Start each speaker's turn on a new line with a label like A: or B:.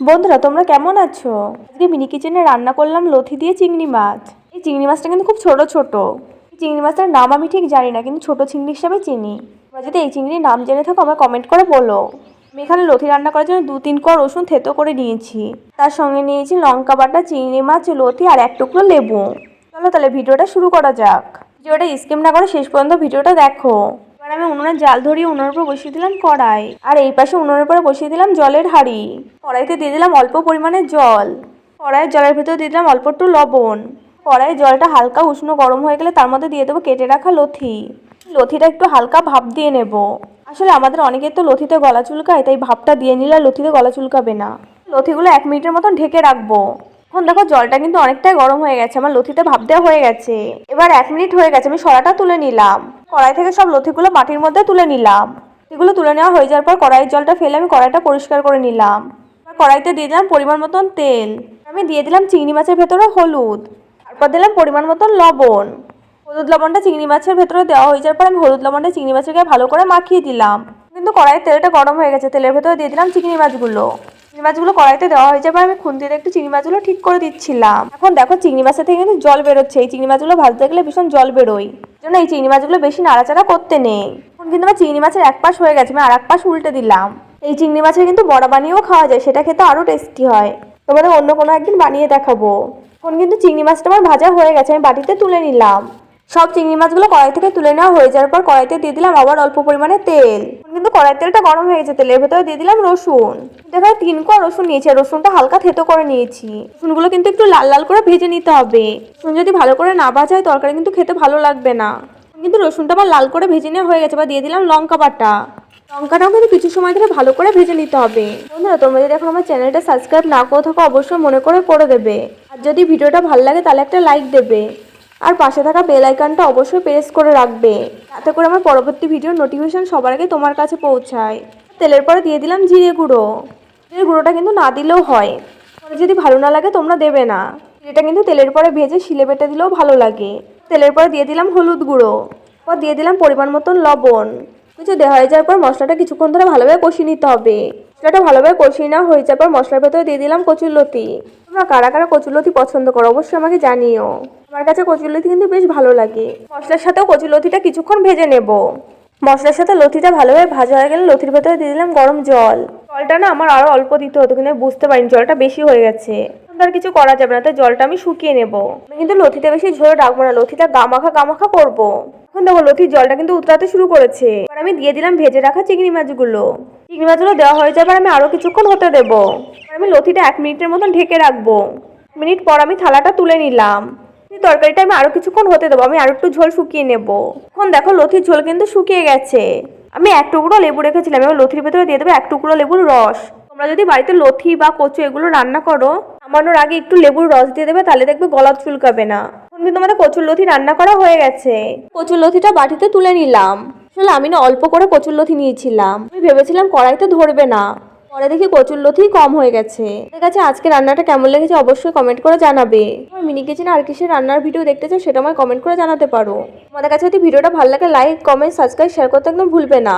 A: বন্ধুরা, তোমরা কেমন আছো? আজকে মিনি কিচেনে রান্না করলাম লথি দিয়ে চিংড়ি মাছ। এই চিংড়ি মাছটা কিন্তু খুব ছোট ছোট। এই চিংড়ি মাছটার নাম আমি ঠিক জানি না, কিন্তু ছোট চিংড়ি হিসাবে চিনি। তোমরা যদি এই চিংড়ির নাম জেনে থাকো আমার কমেন্ট করে বলো। আমি এখানে লথি রান্না করার জন্য দু তিন কোয়া রসুন থেতো করে নিয়েছি। তার সঙ্গে নিয়েছি লঙ্কা বাটা, চিংড়ি মাছ, লথি আর এক টুকরো লেবু। চলো তাহলে ভিডিওটা শুরু করা যাক। ভিডিওটা স্কিম না করে শেষ পর্যন্ত ভিডিওটা দেখো। এবার আমি উনুনে জাল ধরিয়ে উনুনের উপর বসিয়ে দিলাম কড়াই। আর এই পাশে উনুনের উপরে বসিয়ে দিলাম জলের হাঁড়ি। কড়াইতে দিয়ে দিলাম অল্প পরিমাণে জল। কড়াইয়ের জলের ভিতরে দিয়ে দিলাম অল্প একটু লবণ। কড়াইয়ের জলটা হালকা উষ্ণ গরম হয়ে গেলে তার মধ্যে দিয়ে দেবো কেটে রাখা লথি। লথিটা একটু হালকা ভাপ দিয়ে নেব। আসলে আমাদের অনেকের তো লথিতে গলা চুলকায়, তাই ভাপটা দিয়ে নিলে লথিতে গলা চুলকাবে না। লথিগুলো এক মিনিটের মতন ঢেকে রাখব। এখন দেখো জলটা কিন্তু অনেকটাই গরম হয়ে গেছে, আমার লথিতে ভাপ দেওয়া হয়ে গেছে। এবার এক মিনিট হয়ে গেছে, আমি সরাটা তুলে নিলাম। কড়াই থেকে সব লথিগুলো মাটির মধ্যে তুলে নিলাম। এগুলো তুলে নেওয়া হয়ে যাওয়ার পর কড়াইয়ের জলটা ফেলে আমি কড়াইটা পরিষ্কার করে নিলাম। কড়াইতে দিয়ে দিলাম পরিমাণ মতন তেল। আমি দিয়ে দিলাম চিংড়ি মাছের ভেতরে হলুদ। তারপর দিলাম পরিমাণ মতন লবণ। হলুদ লবণটা চিংড়ি মাছের ভেতরে দেওয়া হয়ে যাওয়ার পর আমি হলুদ লবণটা চিংড়ি মাছের গায়ে ভালো করে মাখিয়ে দিলাম। কিন্তু কড়াইয়ের তেলটা গরম হয়ে গেছে, তেলের ভেতরে দিয়ে দিলাম চিংড়ি মাছগুলো। চিংড়ি মাছগুলো কড়াইতে দেওয়া হয়ে যাবে আমি খুন্তিতে একটু চিংড়ি মাছগুলো ঠিক করে দিচ্ছিলাম। এখন দেখো চিংড়ি মাছের থেকে কিন্তু জল বেরোচ্ছে, এই চিংড়ি মাছগুলো ভাজতে গেলে ভীষণ জল বেরোয়। জন্য এই চিংড়ি মাছগুলো বেশি নাড়াচাড়া করতে নেই। এখন কিন্তু আমার চিংড়ি মাছের এক পাশ হয়ে গেছে, আমি আর এক পাশ উল্টে দিলাম। এই চিংড়ি মাছের কিন্তু বড়া বানিয়েও খাওয়া যায়, সেটা খেতে আরও টেস্টি হয়। তোমাদের অন্য কোনো একদিন বানিয়ে দেখাবো। এখন কিন্তু চিংড়ি মাছটা আমার ভাজা হয়ে গেছে, আমি বাটিতে তুলে নিলাম। সব চিংড়ি মাছগুলো কড়াই থেকে তুলে নেওয়া হয়ে যাওয়ার পর কড়াইতে দিয়ে দিলাম আবার অল্প পরিমাণে তেল। এখন কিন্তু কড়াই তেলটা গরম হয়ে গেছে, তেলের ভেতরে দিয়ে দিলাম রসুন। দেখো তিন কোয়া রসুন নিয়েছি রসুনটা হালকা থেতো করে নিয়েছি। রসুনগুলো কিন্তু একটু লাল লাল করে ভেজে নিতে হবে। রসুন যদি ভালো করে না ভাজা হয়, তরকারি কিন্তু খেতে ভালো লাগবে না। কিন্তু রসুনটা আবার লাল করে ভেজে নেওয়া হয়ে গেছে বা দিয়ে দিলাম লঙ্কা বাটা। লঙ্কাটাও কিন্তু কিছু সময় ধরে ভালো করে ভেজে নিতে হবে। বন্ধুরা, তোমরা যদি এখন আমার চ্যানেলটা সাবস্ক্রাইব না করে থাকো, অবশ্যই মনে করে করে দেবে। আর যদি ভিডিওটা ভালো লাগে, তাহলে একটা লাইক দেবে। আর পাশে থাকা বেল আইকনটা অবশ্যই প্রেস করে রাখবে। যাতে করে আমার পরবর্তী ভিডিওর নোটিফিকেশন সবার আগে তোমার কাছে পৌঁছায়। তেলের পরে দিয়ে দিলাম জিরে গুঁড়ো। জিরে গুঁড়োটা কিন্তু না দিলেও হয়। পরে যদি ভালো না লাগে তোমরা দেবে না। এটা কিন্তু তেলের পরে ভেজে শিলে বেটে দিলেও ভালো লাগে। তেলের পরে দিয়ে দিলাম হলুদ গুঁড়ো। পর দিয়ে দিলাম পরিমাণ মতন লবণ। কিছু দেওয়া হয়ে যাওয়ার পর মশলাটা কিছুক্ষণ ধরে ভালোভাবে কষিয়ে নিতে হবে। মশলাটা ভালোভাবে কষিয়ে নেওয়া হয়ে যাওয়ার পর মশলার ভেতরে দিয়ে দিলাম কচুরলতি তোমরা কারা কারা কচুরলতি পছন্দ করো অবশ্যই আমাকে জানিও। আমার কাছে কচুরলতি কিন্তু বেশ ভালো লাগে। মশলার সাথেও কচুরলতিটা কিছুক্ষণ ভেজে নেব। মশলার সাথে লতিটা ভালোভাবে ভাজা হয়ে গেলে লতির ভেতরে দিয়ে দিলাম গরম জল। জলটা না আমার আরও অল্প দিতে হতো কিন্তু বুঝতে পারিনি, জলটা বেশি হয়ে গেছে। আর কিছু করা যাবে না তাই জলটা আমি শুকিয়ে নেব। আমি কিন্তু লথিতে বেশি ঝোল রাখব না লথিটা গামাখা গামাখা করব। এখন দেখো লথির জলটা কিন্তু উতরাতে শুরু করেছে। এবার আমি দিয়ে দিলাম ভেজে রাখা চিংড়ি মাছগুলো। চিংড়ি মাছগুলো দেওয়া হয়ে যাবে আমি আরও কিছুক্ষণ হতে দেবো। আমি লথিটা এক মিনিটের মতন ঢেকে রাখব। মিনিট পর আমি থালাটা তুলে নিলাম। তরকারিটা আমি আরও কিছুক্ষণ হতে দেবো, আমি আরও একটু ঝোল শুকিয়ে নেব। এখন দেখো লথির ঝোল কিন্তু শুকিয়ে গেছে। আমি এক টুকরো লেবু রেখেছিলাম, এবার লথির ভেতরে দিয়ে দেবো এক টুকরো লেবুর রস। তোমরা যদি বাড়িতে লথি বা কচু এগুলো রান্না করো নামানোর আগে একটু লেবুর রস দিয়ে দেবে, তাহলে দেখবে গলা চুলকাবে না। এখন কিন্তু আমাদের কচুর লথি রান্না করা হয়ে গেছে। কচুর লথিটা বাটিতে তুলে নিলাম। আসলে আমি না অল্প করে কচুর লথি নিয়েছিলাম। আমি ভেবেছিলাম কড়াইতে ধরবে না। পরে দেখি কচুর লথি কম হয়ে গেছে। ঠিক আছে আজকে রান্নাটা কেমন লেগেছে অবশ্যই কমেন্ট করে জানাবে। আমার মিনি কিচেনে আর কিসের রান্নার ভিডিও দেখতে চাও সেটা আমায় কমেন্ট করে জানাতে পারো। আমাদের কাছে যদি ভিডিওটা ভালো লাগে লাইক কমেন্ট সাবস্ক্রাইব শেয়ার করতে একদম ভুলবে না।